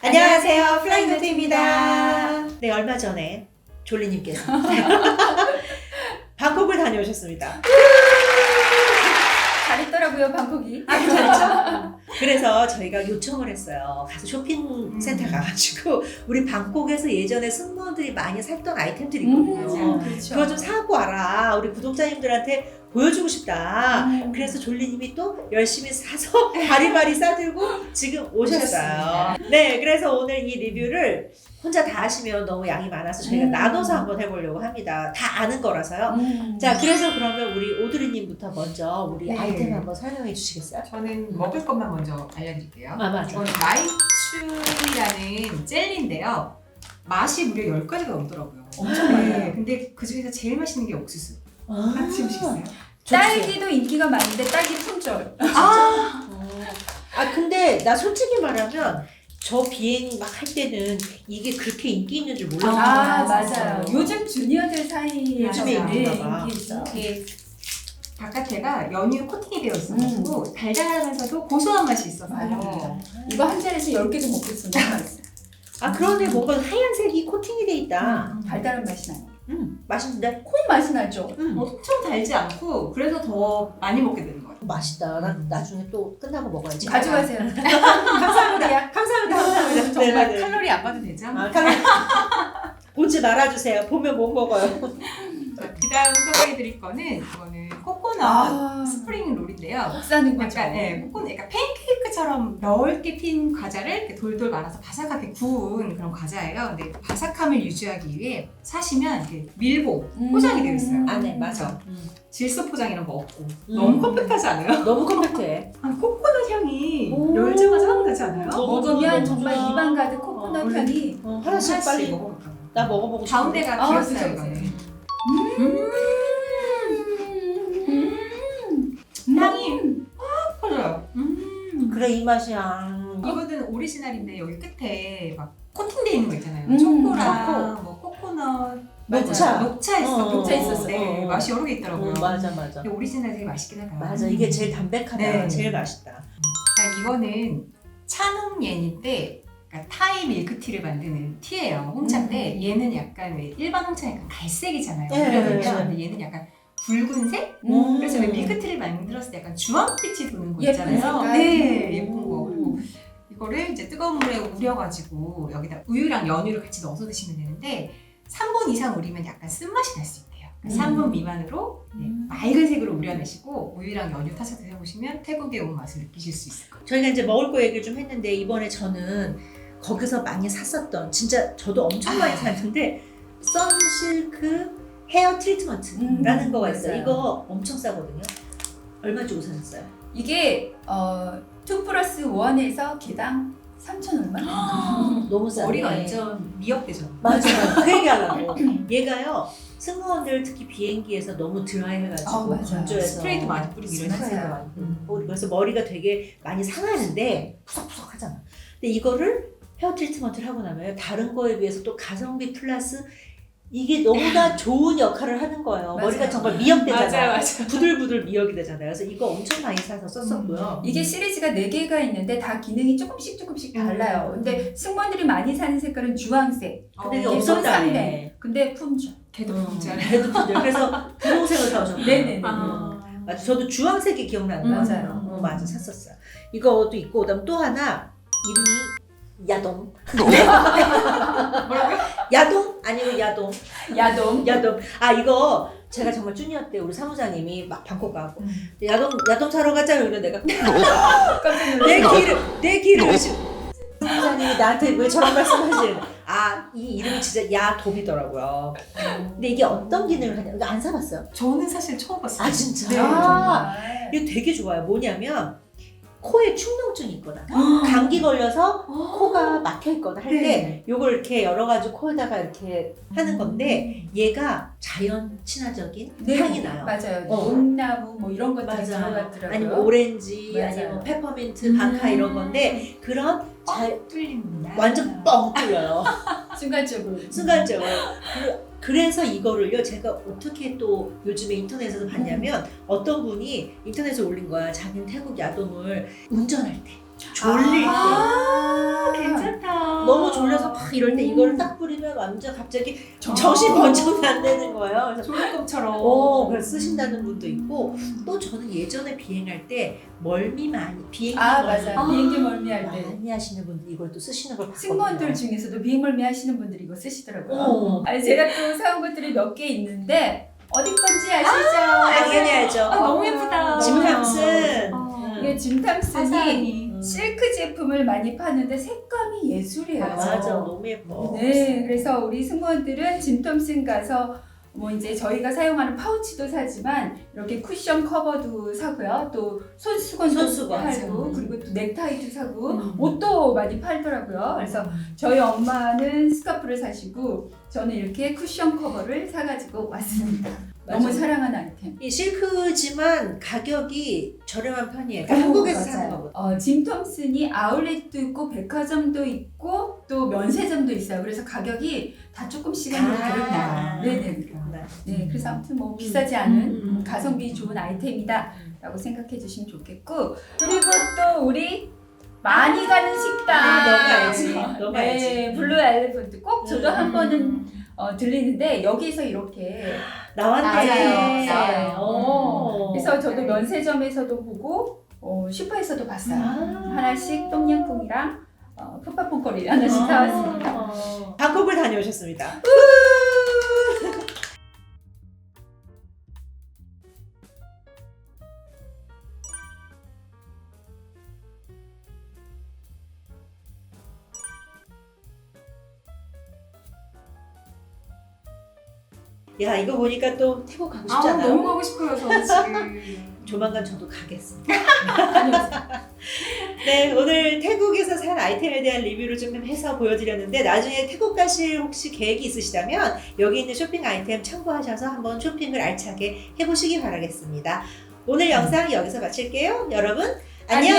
안녕하세요. 플라잉 노트입니다. 네, 얼마 전에 졸리님께서 방콕을 다녀오셨습니다. 잘했더라고요 방콕이. 아, 괜찮죠? 그래서 저희가 요청을 했어요. 가서 쇼핑센터 음. 가가지고 우리 방콕에서 예전에 승무원들이 많이 샀던 아이템들이 있거든요. 음, 그렇죠. 그거 좀 사고 와라. 우리 구독자님들한테 보여주고 싶다. 음. 그래서 졸리님이 또 열심히 사서 바리바리 싸들고 지금 오셨어요. 네, 그래서 오늘 이 리뷰를 혼자 다 하시면 너무 양이 많아서 저희가 음. 나눠서 한번 해보려고 합니다. 다 아는 거라서요. 음. 자, 그래서 그러면 우리 오드리님부터 먼저 우리 네. 아이템 한번 설명해 주시겠어요? 저는 먹을 것만 먼저 알려드릴게요. 아, 맞아. 이건 라이츄라는 젤리인데요. 맛이 무려 10가지가 넘더라고요. 엄청 많아요. 네, 근데 그 중에서 제일 맛있는 게 옥수수. 아, 같이 보시겠어요? 딸기도 인기가 많은데 딸기 품절. 아, 아 근데 나 솔직히 말하면 저 비행 막 할 때는 이게 그렇게 인기 있는 줄 몰랐어요. 아, 아, 맞아요. 요즘 주니어들 사이에 요즘에 봐. 인기 있어. 이게 바깥에가 연유 코팅이 되어 있어가지고 음. 달달하면서도 고소한 맛이 있어서 맞아요. 이거 한 잔에서 10개도 먹겠어. 너무 맛있어. 아 그러네 뭔가 하얀색이 코팅이 돼 있다. 음, 달달한 맛이 나요. 음 맛있는데? 콩 맛이 나죠. 음 엄청 달지 않고 그래서 더 많이 먹게 되는 거예요. 맛있다. 나 나중에 또 끝나고 먹어야지. 가져가세요. 감사합니다. 감사합니다. 감사합니다. 정말 네, 네. 칼로리 안 봐도 되죠? 아, 칼로리. 보지 말아주세요. 보면 못 먹어요. 그 다음 소개해드릴 거는 이거는 코코넛 아, 스프링 롤인데요. 꼭 사는 거죠. 약간 예, 코코넛, 약간 팬케이크처럼 넓게 핀 과자를 이렇게 돌돌 말아서 바삭하게 구운 그런 과자예요. 근데 바삭함을 유지하기 위해 사시면 이렇게 밀봉 음. 포장이 되어 있어요. 안에 맞아. 질소 포장 이런 거 없고 음. 너무 컴팩트하지 않아요? 너무 컴팩트해. 아, 코코넛 향이 오. 열자마자 확 나지 않아요? 너무 먹으면 좋아, 정말. 입안 가득 코코넛 어, 향이 어, 하나씩 빨리 먹어볼까요? 나 먹어보고 싶어. 가운데가 아, 비었어요 이거는. 음. 향이 확 퍼져요. 음. 그래 이 맛이야. 이거는 오리지널인데 여기 끝에 막 코팅돼 있는 거 있잖아요. 음, 초코랑 뭐 코코넛, 녹차. 맞아요. 녹차 있어. 어, 녹차 있었어. 네, 어. 맛이 여러 개 있더라고요. 어, 맞아 맞아. 근데 오리지널 되게 맛있긴 하다. 맞아 이게 제일 담백하다. 네. 제일 맛있다. 자, 이거는 찬홍옌인데 그러니까 타이 밀크티를 만드는 티예요. 홍차인데 음. 얘는 약간 왜 일반 홍차 약간 갈색이잖아요. 네, 그러면 네, 네. 근데 얘는 약간 붉은색? 음. 그래서 왜 밀크티를 만들었을 때 약간 주황빛이 도는 거 예쁜 있잖아요. 색깔. 네. 음. 이거를 이제 뜨거운 물에 우려가지고 여기다 우유랑 연유를 같이 넣어서 드시면 되는데 3분 이상 우리면 약간 쓴맛이 날 수 있대요. 음. 3분 미만으로 네, 음. 맑은 색으로 우려내시고 우유랑 연유 타서 드셔보시면 태국의 온 맛을 느끼실 수 있을 거예요. 저희가 이제 먹을 거 얘기를 좀 했는데 이번에 저는 거기서 많이 샀었던 진짜 저도 엄청 많이 아. 샀는데 선실크 헤어 트리트먼트라는 음, 거가 있어요. 맞아요. 이거 엄청 싸거든요. 얼마 주고 사셨어요? 이게 어, 2 플러스 1에서 개당 3천 얼마? 너무 싸네. 머리가 완전 미역되죠. 맞아요. 그 얘기하려고. 얘가요. 승무원들 특히 비행기에서 너무 드라이해가지고 아, 맞아요. 건조해서 스프레이도 많이 뿌리고 이런 맞아요. 스프레이도 많이 뿌리고 그래서 머리가 되게 많이 상하는데 푸석푸석하잖아. 근데 이거를 헤어 트리트먼트를 하고 나면 다른 거에 비해서 또 가성비 플러스 이게 너무나 좋은 역할을 하는 거예요. 맞아요. 머리가 정말 미역되잖아요. 맞아요, 맞아요. 부들부들 미역이 되잖아요. 그래서 이거 엄청 많이 사서 썼었고요. 이게 시리즈가 4개가 있는데 다 기능이 조금씩 조금씩 달라요. 근데 승무원들이 많이 사는 색깔은 주황색. 근데 이게 어, 없었다네. 근데 품절. 걔도 음. 레드 푸들. 그래서 분홍색을 사오셨고. 네네네. 아. 맞아. 저도 주황색이 기억나는 음, 거예요. 맞아요. 어, 맞아. 샀었어요. 이것도 있고, 그다음 또 하나 이름이 야동. 뭐라고요? 야동 아니면 야동. 야동. 야동. 아 이거 제가 정말 주니어 때 우리 사무장님이 막 방콕 가고 야동 야동 사러 가자 그러면 내가 깜짝 내 놀랐어. 길을 내 길을 의심. 사무장님이 나한테 왜 저런 말씀하시는? 아이 이름이 진짜 야돔이더라고요. 근데 이게 어떤 기능을 하냐? 이거 안 사봤어요? 저는 사실 처음 봤어요. 아 진짜? 네, 아, 정말. 이거 되게 좋아요. 뭐냐면 코에 축농증이 있거나 감기 걸려서 코가 막혀 있거나 할때 네. 요걸 이렇게 열어 가지고 코에다가 이렇게 하는 건데 얘가 자연 친화적인 네, 향이 나요. 맞아요. 어. 녹나무 뭐 이런 것들이 맞아. 들어갔더라고요. 아니면 오렌지, 맞아요. 아니면 페퍼민트, 바카 이런 건데 그런 자, 뚫립니다. 완전 뻥 뚫려요. 순간적으로. 순간적으로. 그- 그래서 이거를요 제가 어떻게 또 요즘에 인터넷에서 봤냐면 어떤 분이 인터넷에 올린 거야. 자기는 태국 야동을 운전할 때 졸릴 때 아, 괜찮다. 너무 졸려서 막 이럴 때 이거를 딱 뿌리면 완전 갑자기 정신 번쩍 안 되는 거예요. 그래서 졸리껌처럼. 어, 그래서 쓰신다는 분도 있고 또 저는 예전에 비행할 때 멀미 많이 비행기 아 멀미 맞아요. 아. 비행기 멀미 할 때 많이 하시는 분들 이걸 또 쓰시는 걸 봤거든요. 승무원들 중에서도 비행멀미 하시는 분들이 이거 쓰시더라고요. 어. 아니 제가 또 사온 것들이 몇 개 있는데 어디 건지 아시죠? 당연히 알죠. 아, 너무 예쁘다. 짐 탐슨. 어. 이게 짐탐슨이. 실크 제품을 많이 파는데 색감이 예술이에요. 맞아, 너무 예뻐. 네, 그래서 우리 승무원들은 짐 톰슨 가서 뭐 이제 저희가 사용하는 파우치도 사지만 이렇게 쿠션 커버도 사고요. 또 손수건도 손수건. 팔고 맞아요. 그리고 또 넥타이도 사고 음. 옷도 많이 팔더라고요. 그래서 저희 엄마는 스카프를 사시고 저는 이렇게 쿠션 커버를 사가지고 왔습니다. 너무. 사랑하는 아이템. 이 실크지만 가격이 저렴한 편이에요. 그러니까 한국에서 사는 맞아요. 거보다. 어, 짐 톰슨이 아울렛도 있고 백화점도 있고 또 면세점도 있어요. 그래서 가격이 다 조금씩은 아. 다릅니다. 네네. 네, 그래서 아무튼 뭐 비싸지 않은 음, 음. 가성비 좋은 아이템이다라고 생각해 주시면 좋겠고 그리고 또 우리 많이 가는 식당 아, 너무 알지. 너무 네, 알지. 블루 엘리펀트 꼭 저도 음. 한 번은 어, 들리는데 여기서 이렇게 나왔네. 맞아요. 나와요. 어. 그래서 저도 네. 면세점에서도 보고 어, 슈퍼에서도 봤어요. 아. 하나씩 똥냥꿍이랑 어, 풋파퐁거리 하나씩 사왔습니다. 아. 방콕을 다녀오셨습니다. 야 이거 보니까 또 태국 가고 아, 싶잖아요. 너무 가고 싶어요, 저 지금. 조만간 저도 가겠습니다. 네, 오늘 태국에서 산 아이템에 대한 리뷰를 좀 해서 보여드렸는데 나중에 태국 가실 혹시 계획이 있으시다면 여기 있는 쇼핑 아이템 참고하셔서 한번 쇼핑을 알차게 해보시기 바라겠습니다. 오늘 영상 여기서 마칠게요. 여러분 안녕.